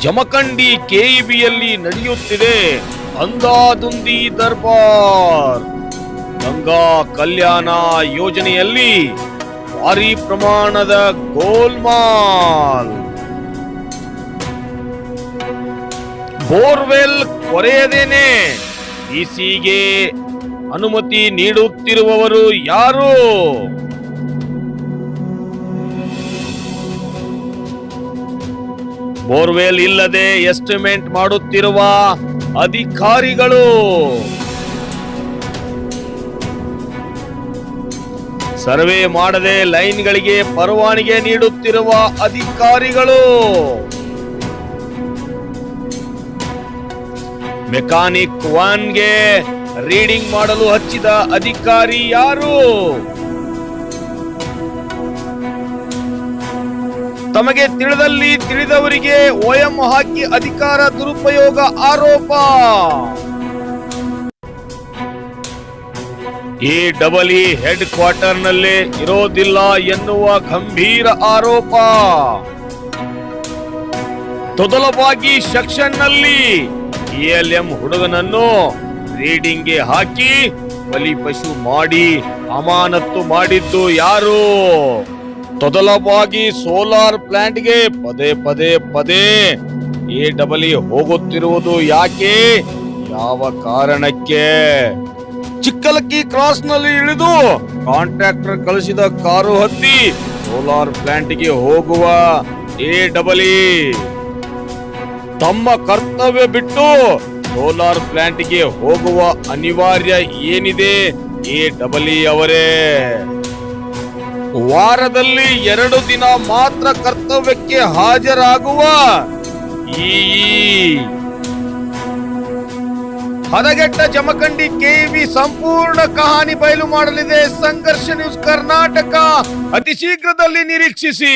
ಜಮಖಂಡಿ ಕೆಇಬಿಯಲ್ಲಿ ನಡೆಯುತ್ತಿದೆ ಅಂದಾದುಂದಿ ದರ್ಬಾರ್. ಗಂಗಾ ಕಲ್ಯಾಣ ಯೋಜನೆಯಲ್ಲಿ ಭಾರಿ ಪ್ರಮಾಣದ ಗೋಲ್ಮಾಲ್. ಬೋರ್ವೆಲ್ ಕೊರೆಯದೇನೆ. ಡಿಸಿಗೆ ಅನುಮತಿ ನೀಡುತ್ತಿರುವವರು ಯಾರು? ಬೋರ್ವೆಲ್ ಇಲ್ಲದೆ ಎಸ್ಟಿಮೇಟ್ ಮಾಡುತ್ತಿರುವ ಅಧಿಕಾರಿಗಳು. ಸರ್ವೆ ಮಾಡದೆ ಲೈನ್ಗಳಿಗೆ ಪರವಾನಿಗೆ ನೀಡುತ್ತಿರುವ ಅಧಿಕಾರಿಗಳು. ಮೆಕ್ಯಾನಿಕ್ ವಾನ್ಗೆ ರೀಡಿಂಗ್ ಮಾಡಲು ಹಚ್ಚಿದ ಅಧಿಕಾರಿ ಯಾರು? ತಮಗೆ ತಿಳಿದಲ್ಲಿ ತಿಳಿದವರಿಗೆ ಓಎಂ ಹಾಕಿ ಅಧಿಕಾರ, ದುರುಪಯೋಗ, ಆರೋಪ. ಈ ಡಬಲ್ ಇ ಹೆಡ್ ಕ್ವಾರ್ಟರ್ನಲ್ಲಿ ಇರೋದಿಲ್ಲ ಎನ್ನುವ ಗಂಭೀರ ಆರೋಪ. ತೊದಲವಾಗಿ ಸೆಕ್ಷನ್ನಲ್ಲಿ ಎಂ ಹುಡುಗನನ್ನು ರೀಡಿಂಗ್ಗೆ ಹಾಕಿ ಬಲಿಪಶು ಮಾಡಿ ಅಮಾನತ್ತು ಮಾಡಿದ್ದು ಯಾರು? ತೊದಲವಾಗಿ ಸೋಲಾರ್ ಪ್ಲಾಂಟ್ಗೆ ಪದೇ ಪದೇ ಪದೇ ಎ ಡಬಲ್ ಇ ಹೋಗುತ್ತಿರುವುದು ಯಾಕೆ? ಯಾವ ಕಾರಣಕ್ಕೆ? ಚಿಕ್ಕಲಕ್ಕಿ ಕ್ರಾಸ್ನಲ್ಲಿ ಇಳಿದು ಕಾಂಟ್ರಾಕ್ಟರ್ ಕಳಿಸಿದ ಕಾರು ಹತ್ತಿ ಸೋಲಾರ್ ಪ್ಲಾಂಟ್ಗೆ ಹೋಗುವ ಎ ಡಬಲ್ ಇ ತಮ್ಮ ಕರ್ತವ್ಯ ಬಿಟ್ಟು ಸೋಲಾರ್ ಪ್ಲಾಂಟ್ಗೆ ಹೋಗುವ ಅನಿವಾರ್ಯ ಏನಿದೆ? ಎ ಡಬಲ್ ಇ ಅವರೇ. ವಾರದಲ್ಲಿ ಎರಡು ದಿನ ಮಾತ್ರ ಕರ್ತವ್ಯಕ್ಕೆ ಹಾಜರಾಗುವ ಈ ಹದಗೆಟ್ಟ ಜಮಖಂಡಿ ಕೆವಿ ಸಂಪೂರ್ಣ ಕಹಾನಿ ಬಯಲು ಮಾಡಲಿದೆ. ಸಂಘರ್ಷ ನ್ಯೂಸ್ ಕರ್ನಾಟಕ. ಅತಿ ಶೀಘ್ರದಲ್ಲಿ ನಿರೀಕ್ಷಿಸಿ.